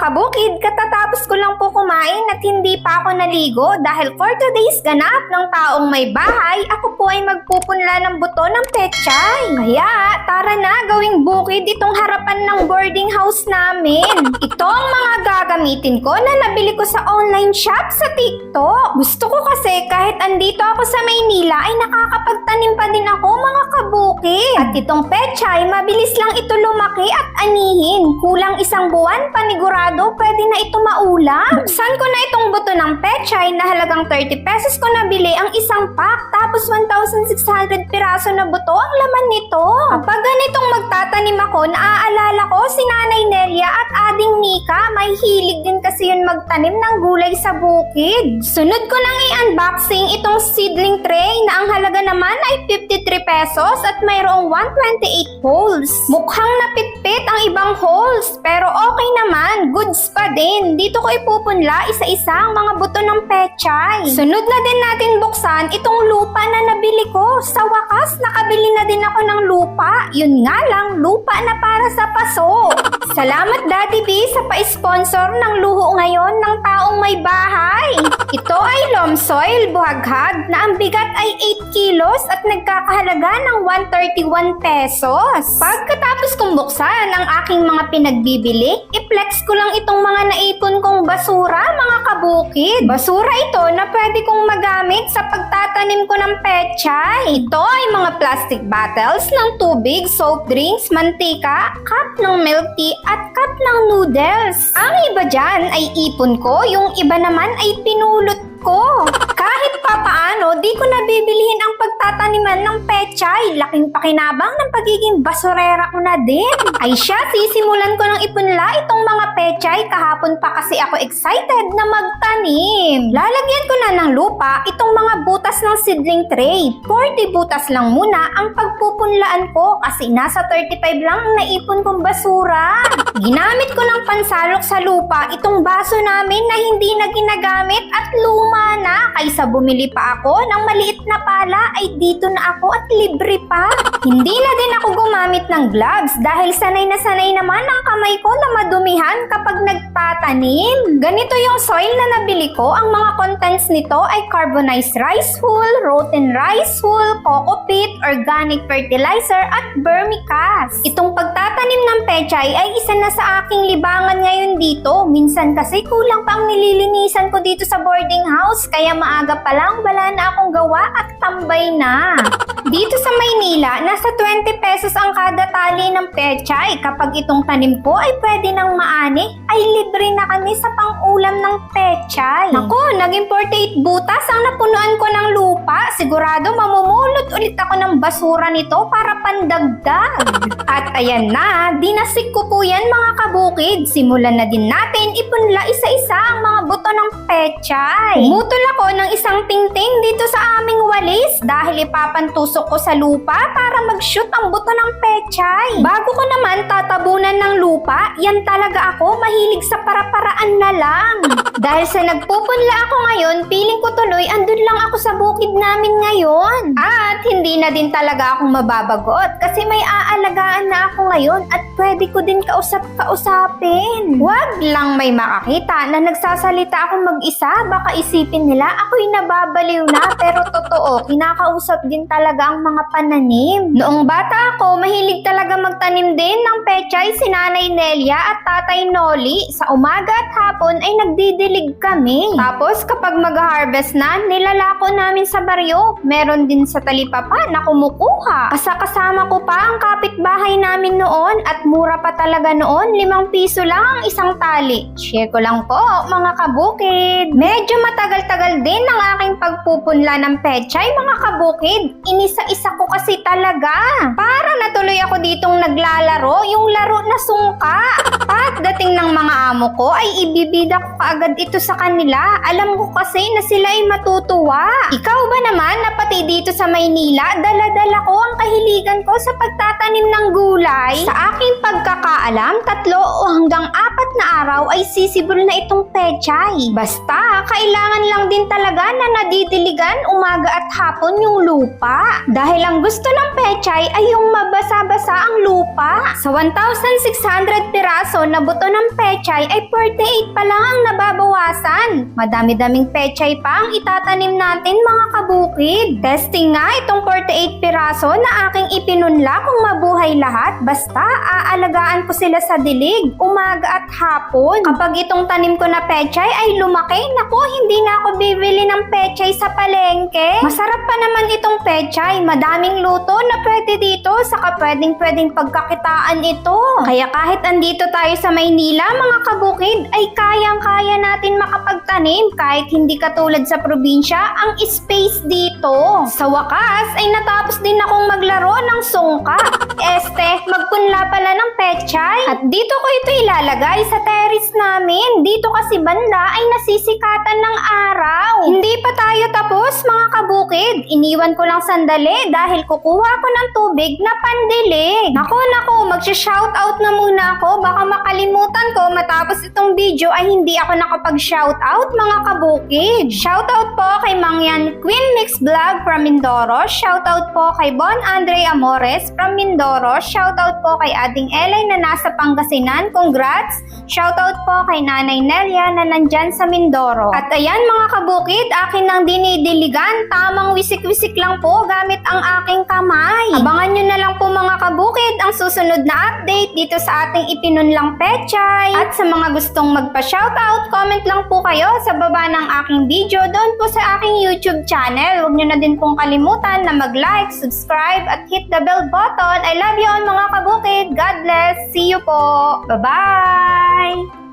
kabukid, katatapos ko lang po kumain at hindi pa ako naligo dahil for today's ganap ng taong may bahay, ako po ay magpupunla ng buto ng pechay. Kaya, tara na gawing bukid itong harapan ng boarding house namin. Ito ang mga gagamitin ko na nabili ko sa online shop sa TikTok. Gusto ko kasi kahit andito ako sa Maynila ay nakakapagtanim pa din ako mga kabukid. At itong pechay, mabilis lang ito lumaki at anihin. Kulang isang buwan, panigurado, pwede na ito maulam. Buksan ko na itong buto ng pechay na halagang 30 pesos ko nabili ang isang pack. Tapos 1,600 piraso na buto ang laman nito. Kapag ganitong magtatanim ako, naaalala ko si Nanay Nelia at Ading Mika. May hilig din kasi yun magtanim ng gulay sa bukid. Sunod ko nang i-unboxing itong seedling tray na ang halaga naman ay 53 pesos at mayroong 128 holes. Mukhang napitpit ang ibang holes, pero okay naman, goods pa din. Dito ko ipupunla isa-isa ang mga buto ng pechay. Sunod na din natin buksan itong lupa na nabili ko. Sa wakas, nakabili na din ako ng lupa. Yun nga lang, lupa na para sa paso. Salamat Daddy B sa pa-sponsor ng luho ngayon ng taong may bahay. Ito ay loam soil buhaghag na ang bigat ay 8 kilos at nagkakahalaga ng 131 pesos. Pagkatapos kong buksan ang aking mga pinagbibili, i-flex ko lang itong mga naipon kong basura, mga kabukid. Basura ito na pwede kong magamit sa pagtatanim ko ng pechay. Ito ay mga plastic bottles ng tubig, soft drinks, mantika, cup ng milk tea at cup ng noodles. Ang iba dyan ay ipon ko, yung iba naman ay pinulot ko. Kahit pa paano, di ko nabibilihin ang pagtataniman ng pechay. Laking pakinabang ng pagiging basurera ko na din. Ay siya, sisimulan ko ng ipunla itong mga pechay kahapon pa kasi ako excited na magtanim. Lalagyan ko na ng lupa itong mga butas ng seedling tray. 40 butas lang muna ang pagpupunlaan ko kasi nasa 35 lang ang naipon kong basura. Ginamit ko ng pansalok sa lupa itong baso namin na hindi na ginagamit at luma na. Kaysa bumili pa ako ng maliit na pala ay dito na ako at libre pa. Hindi na din ako gumamit ng gloves dahil sanay na sanay naman ang kamay ko na madumihan kapag nagtatanim. Ganito yung soil na nabili ko. Ang mga contents nito ay carbonized rice hull, rotten rice hull, coco peat, organic fertilizer at vermicast. Itong pagtatanim ng pechay ay isa na sa aking libangan ngayon dito. Minsan kasi kulang pa ang nililinisan ko dito sa boarding house kaya maaga pa lang wala na akong gawa at tambay na. Dito sa Maynila, nasa 20 pesos ang kada tali ng pechay. Kapag itong tanim ko ay pwede nang maani, ay libre na kami sa pang-ulam ng pechay. Naku, naging 48 butas ang napunuan ko ng lupa. Sigurado mamumulot ulit ako ng basura nito para pandagdag. At ayan na, dinasik ko po yan mga kabukid. Simulan na din natin ipunla isa-isa pechay. Umutol ako ng isang tingting dito sa aming walis dahil ipapantusok ko sa lupa para mag-shoot ang buto ng pechay. Bago ko naman tatabunan ng lupa, yan talaga ako mahilig sa para-paraan na lang. dahil sa nagpupunla ako ngayon, feeling ko tuloy andun lang ako sa bukid namin ngayon. At hindi na din talaga akong mababagot kasi may aalagaan na ako ngayon at pwede ko din kausap-kausapin. Huwag lang may makakita na nagsasalita akong mag-isa, baka isipin nila ako'y nababaliw na pero totoo, kinakausap din talaga ang mga pananim. Noong bata ako, mahilig talaga magtanim din ng pechay si Nanay Nelia at Tatay Noli. Sa umaga at hapon ay nagdidilig kami. Tapos kapag mag-harvest na, nilalako namin sa baryo. Meron din sa talipapa na kumukuha. Kasakasama ko pa ang kapitbahay namin noon at mura pa talaga noon, limang piso lang ang isang tali. Share ko lang po, mga kabukid. Medyo matagal-tagal din ang aking pagpupunla ng pechay, mga kabukid. Inisa-isa ko kasi talaga. Para natuloy ako ditong naglalaro, yung laro na sungka. At dating ng mga amo ko ay ibibida ko kaagad ito sa kanila. Alam ko kasi na sila ay matutuwa. Ikaw dito sa Maynila, dala-dala ko ang kahiligan ko sa pagtatanim ng gulay? Sa aking pagkakaalam, tatlo o hanggang apat na araw ay sisibol na itong pechay. Basta, kailangan lang din talaga na nadidiligan umaga at hapon yung lupa. Dahil ang gusto ng pechay ay yung mabasa-basa ang lupa. Sa 1,600 piraso na buto ng pechay ay 48 pa lang ang nababawasan. Madami-daming pechay pa ang itatanim natin mga kabukid. Testing nga itong 48 piraso na aking ipinunla kung mabuhay lahat. Basta aalagaan ko sila sa dilig, umaga at hapon. Kapag itong tanim ko na pechay ay lumaki, naku hindi na ako bibili ng pechay sa palengke. Masarap pa naman itong pechay. Madaming luto na pwede dito, saka pwedeng pwedeng pagkakitaan ito. Kaya kahit andito tayo sa Maynila, mga kabukid, ay kayang-kaya natin makapagtanim kahit hindi katulad sa probinsya ang space dito. Sa wakas, ay natapos din akong maglaro ng sungka. Este, magpunla pala ng pechay. At dito ko ito ilalagay sa terrace namin. Dito kasi banda ay nasisikatan ng araw. Hindi pa tayo tapos mga kabukid. Iniwan ko lang sandali dahil kukuha ko ng tubig na pandilig. Nako nako, magsha-shoutout na muna ako. Baka makalimutan ko matapos itong video ay hindi ako nakapag-shoutout mga kabukid. Shoutout po kay Mangyan Queen Mix Vlog from Mindoro. Shoutout po kay Bon Andre Amores from Mindoro. Shoutout po kay Ading Elay na nasa Pangasinan. Congrats! Shoutout po kay Nanay Nelia na nandyan sa Mindoro. At ayan mga kabukid, akin nang dinidiligan. Tamang wisik-wisik lang po gamit ang aking kamay. Abangan nyo na lang po mga kabukid ang susunod na update dito sa ating ipinunlang pechay. At sa mga gustong magpa-shoutout, comment lang po kayo sa baba ng aking video doon po sa aking YouTube channel. Huwag nyo na din pong kalimutan na mag-like, subscribe, at hit the bell button. I love you all mga kabukid. God bless. See you po. Bye-bye!